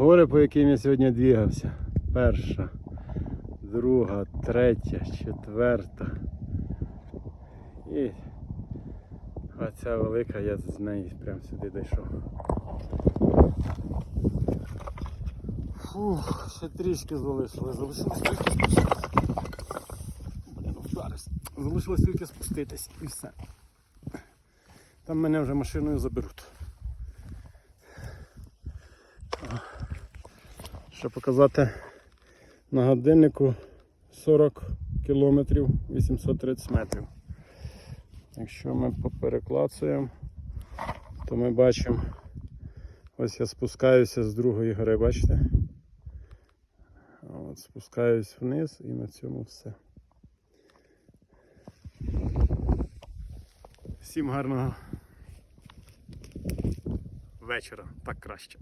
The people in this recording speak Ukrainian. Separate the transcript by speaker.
Speaker 1: Гори, по яким я сьогодні двігався. Перша, друга, третя, четверта. І оця велика, я з неї прямо сюди дійшов. Фух, ще трішки залишилось. Залишилось тільки спуститися. Блін, вдарився. Залишилось тільки спуститись і все. Там мене вже машиною заберуть. Щоб показати на годиннику 40 кілометрів 830 метрів. Якщо ми попереклацуємо, то ми бачимо, ось я спускаюся з другої гори, бачите? От, спускаюсь вниз і на цьому все. Всім гарного вечора, так краще.